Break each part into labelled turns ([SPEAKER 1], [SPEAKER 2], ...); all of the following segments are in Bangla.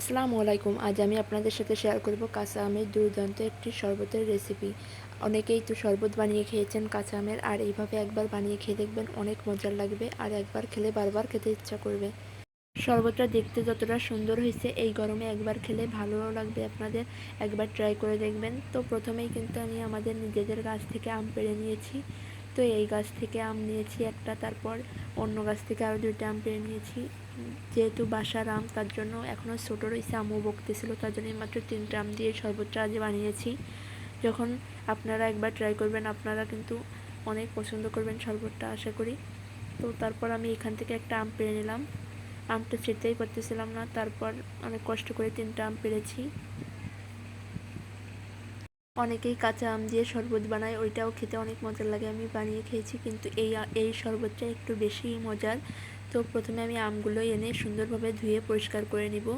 [SPEAKER 1] আসসালামু আলাইকুম। আজ আমি আপনাদের সাথে শেয়ার করব কাঁচা আমের দুর্দান্ত একটি শরবতের রেসিপি অনেকেই তো শরবত বানিয়ে খেয়েছেন কাঁচা আমের আর এইভাবে একবার বানিয়ে খেয়ে দেখবেন অনেক মজার লাগবে আর একবার খেলে বারবার খেতে ইচ্ছা করবে। শরবতটা দেখতে যতটা সুন্দর হয়েছে, এই গরমে একবার খেলে ভালোও লাগবে আপনাদের। একবার ট্রাই করে দেখবেন। তো প্রথমেই কিন্তু আমি আমাদের নিজেদের গাছ থেকে আম পেড়ে নিয়েছি। তো এই গাছ থেকে আম নিয়েছি একটা, তারপর অন্য গাছ থেকে আরও দুইটা আম পেড়ে নিয়েছি। যেহেতু বাসার আম, তার জন্য এখনও ছোটো রয়েছে আমও বকতেছিল, তার জন্য মাত্র তিনটা আম দিয়ে শরবতটা আজ বানিয়েছি। যখন আপনারা একবার ট্রাই করবেন, আপনারা কিন্তু অনেক পছন্দ করবেন শরবতটা, আশা করি। তো তারপর আমি এখান থেকে একটা আম পেড়ে নিলাম। আমটা ছিঁড়তেই পারতেছিলাম না, তারপর অনেক কষ্ট করে তিনটা আম পেড়েছি অনেকেই কাঁচা আম দিয়ে শরবত বানায়, ওইটাও খেতে অনেক মজার লাগে, আমি বানিয়ে খেয়েছি, কিন্তু এই এই শরবতটা একটু বেশি মজার। তো প্রথমে আমি আমগুলো এনে সুন্দরভাবে ধুয়ে পরিষ্কার করে নিব।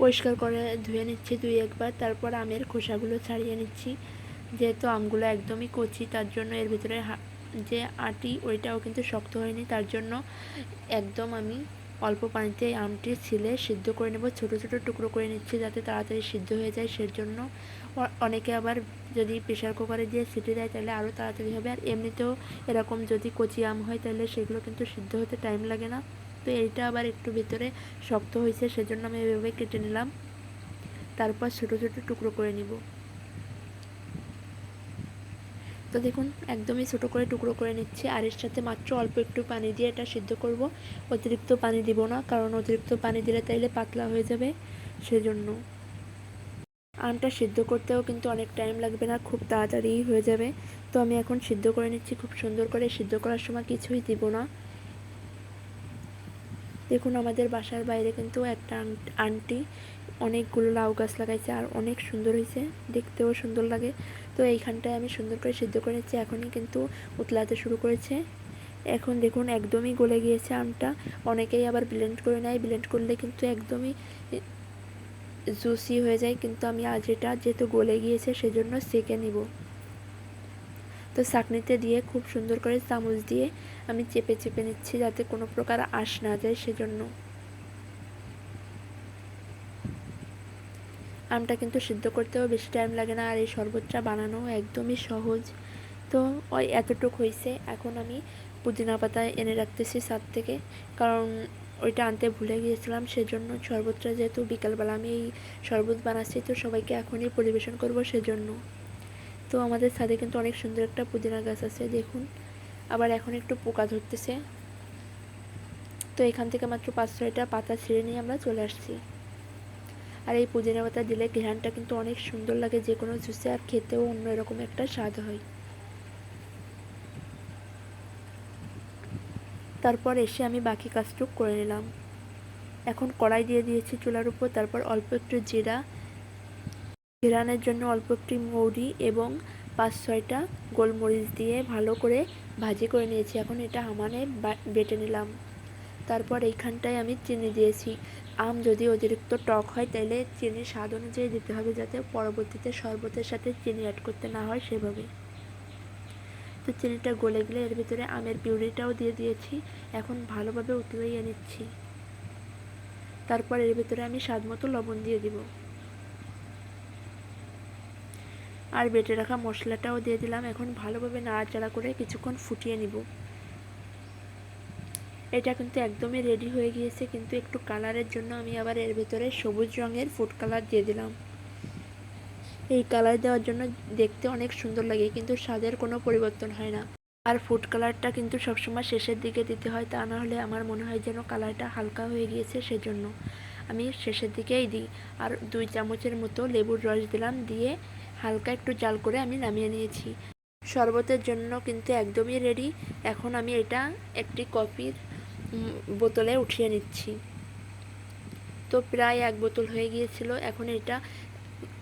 [SPEAKER 1] পরিষ্কার করে ধুয়ে নিচ্ছি দুই একবার, তারপর আমের খোসাগুলো ছাড়িয়ে নিচ্ছি। যেহেতু আমগুলো একদমই কচি, তার জন্য এর ভিতরে যে আটি, ওইটাও কিন্তু শক্ত হয়নি, তার জন্য একদম আমি অল্প পানিতে আমটি ছিলে, সিদ্ধ করে নেব। ছোট ছোট টুকরো করে নিচ্ছি যাতে তাড়াতাড়ি সিদ্ধ হয়ে যায় সেজন্য। অনেকে আবার যদি প্রেশার কুকারে দিয়ে সিটি দেয় তাহলে আরও তাড়াতাড়ি হবে। আর এমনিতেও এরকম যদি কচি আম হয় তাহলে সেগুলো কিন্তু সিদ্ধ হতে টাইম লাগে না। তো এইটা আবার একটু ভিতরে শক্ত হয়েছে, সেজন্য আমি এভাবে কেটে নিলাম। তারপর ছোটো ছোটো টুকরো করে নিব। তো দেখুন, একদমই ছোটো করে টুকরো করে নিচ্ছি। আর এর সাথে মাত্র অল্প একটু পানি দিয়ে এটা সিদ্ধ করব। অতিরিক্ত পানি দিব না, কারণ অতিরিক্ত পানি দিলে তাইলে পাতলা হয়ে যাবে সেজন্য। আমটা সিদ্ধ করতেও কিন্তু অনেক টাইম লাগবে না, খুব তাড়াতাড়ি হয়ে যাবে। তো আমি এখন সিদ্ধ করে নিচ্ছি, খুব সুন্দর করে সিদ্ধ করার সময় কিছুই দিব না। দেখুন, আমাদের বাসার বাইরে কিন্তু একটা আন্টি অনেকগুলো লাউ গাছ লাগাইছে আর অনেক সুন্দর হয়েছে দেখতেও সুন্দর লাগে। তো এইখানটায় আমি সুন্দর করে সিদ্ধ করে নিচ্ছি। এখনই কিন্তু উতলাতে শুরু করেছে। এখন দেখুন, একদমই গলে গিয়েছে আমটা। অনেকেই আবার ব্লেন্ড করে নেয়। ব্লেন্ড করলে কিন্তু একদমই জুসি হয়ে যায়। কিন্তু আমি আজ এটা যেহেতু গলে গিয়েছে, সেজন্য সেকে নিব। তো চাকনিতে দিয়ে খুব সুন্দর করে চামচ দিয়ে আমি চেপে চেপে নিচ্ছি যাতে কোনো প্রকার আশ না যায় সেজন্য। আমটা কিন্তু সিদ্ধ করতেও বেশি টাইম লাগে না, আর এই শরবতটা বানানো একদমই সহজ। তো ওই এতটুক হয়েছে এখন আমি পুদিনা পাতা এনে রাখতেছি ছাদ থেকে, কারণ ওইটা আনতে ভুলে গিয়েছিলাম, সেজন্য শরবতটা যেহেতু বিকালবেলা আমি এই শরবত বানাচ্ছি, তো সবাইকে এখনই পরিবেশন করব সেজন্য। তো আমাদের ছাদে কিন্তু অনেক সুন্দর একটা পুদিনা গাছ আছে, দেখুন। আবার এখন একটু পোকা ধরতেছে। তো এখান থেকে মাত্র পাঁচ ছয়টা পাতা ছিঁড়ে নিয়ে আমরা চলে আসছি। আর এই পুদিনা পাতা দিলে ঘ্রানটা কিন্তু অনেক সুন্দর লাগে, যে কোনো জুসে আর খেতেও অন্য এরকম একটা স্বাদ হয়। তারপর এসে আমি বাকি কাজটুক করে নিলাম। এখন কড়াই দিয়ে দিয়েছি চুলার উপর, তারপর অল্প একটু জিরা। ঘেরানের জন্য অল্প একটু মৌরি এবং পাঁচ ছয়টা গোলমরিচ দিয়ে ভালো করে ভাজি করে নিয়েছি। এখন এটা হামানে বেটে নিলাম। তারপর এইখানটায় আমি চিনি দিয়েছি। আম যদি অতিরিক্ত টক হয়, তাহলে চিনি স্বাদ অনুযায়ী দিতে হবে যাতে পরবর্তীতে শরবতের সাথে চিনি অ্যাড করতে না হয় সেভাবে। তো চিনিটা গলে গেলে এর ভিতরে আমের পিউরিটাও দিয়ে দিয়েছি। এখন ভালোভাবে উতলাইয়ে নিচ্ছি। তারপর এর ভিতরে আমি স্বাদ মতো লবণ দিয়ে দিব। আর বেটে রাখা মশলাটাও দিয়ে দিলাম। এখন ভালোভাবে নাড়াচাড়া করে কিছুক্ষণ ফুটিয়ে নিব। এটা কিন্তু একদমই রেডি হয়ে গিয়েছে, কিন্তু একটু কালারের জন্য আমি আবার এর ভেতরে সবুজ রঙের ফুড কালার দিয়ে দিলাম। এই কালার দেওয়ার জন্য দেখতে অনেক সুন্দর লাগে, কিন্তু স্বাদের কোনো পরিবর্তন হয় না। আর ফুড কালারটা কিন্তু সবসময় শেষের দিকে দিতে হয়, তা না হলে আমার মনে হয় যেন কালারটা হালকা হয়ে গিয়েছে সেজন্য। আমি শেষের দিকেই দিই, আর দুই চামচের মতো লেবুর রস দিলাম, দিয়ে হালকা একটু জাল করে আমি নামিয়ে নিয়েছি। শরবতের জন্য কিন্তু একদমই রেডি এখন আমি এটা একটি কফির বোতলে উঠিয়ে নিচ্ছি। তো প্রায় এক বোতল হয়ে গিয়েছিল। এখন এটা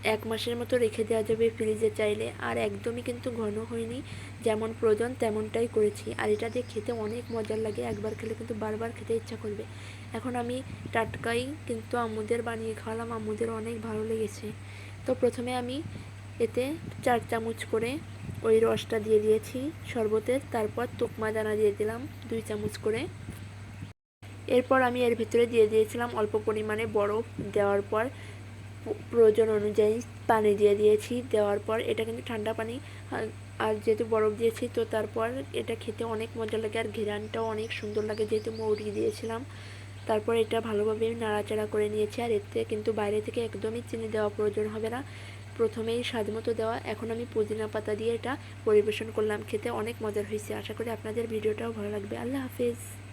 [SPEAKER 1] এক মাসের মতো রেখে দেওয়া যাবে ফ্রিজে চাইলে। আর একদমই কিন্তু ঘন হয়নি। যেমন প্রয়োজন তেমনটাই করেছি। আর এটা দিয়ে খেতে অনেক মজার লাগে। একবার খেলে কিন্তু বারবার খেতে ইচ্ছা করবে। এখন আমি টাটকাই কিন্তু আমুদের বানিয়ে খাওয়ালাম। আমুদের অনেক ভালো লেগেছে। তো প্রথমে আমি এতে চার চামচ করে ওই রসটা দিয়ে দিয়েছি, শরবতের। তারপর তোকমা দানা দিয়ে দিলাম, দুই চামচ করে। এরপর আমি এর ভিতরে দিয়ে দিয়েছিলাম অল্প পরিমাণে বরফ দেওয়ার পর প্রয়োজন অনুযায়ী পানি দিয়ে দিয়েছি। দেওয়ার পর এটা কিন্তু ঠান্ডা পানি, আর- যেহেতু বরফ দিয়েছি, তো তারপর এটা খেতে অনেক মজা লাগে আর ঘেরানটাও অনেক সুন্দর লাগে যেহেতু মৌরি দিয়েছিলাম। তারপর এটা ভালোভাবে নাড়াচাড়া করে নিয়েছি আর এতে কিন্তু বাইরে থেকে একদমই চিনি দেওয়া প্রয়োজন হবে না। প্রথমেই স্বাদ মতো দেওয়া, এখন আমি পুদিনা পাতা দিয়ে এটা পরিবেশন করলাম, খেতে অনেক মজার হয়েছে। আশা করি আপনাদের ভিডিওটাও ভালো লাগবে। আল্লাহ হাফেজ।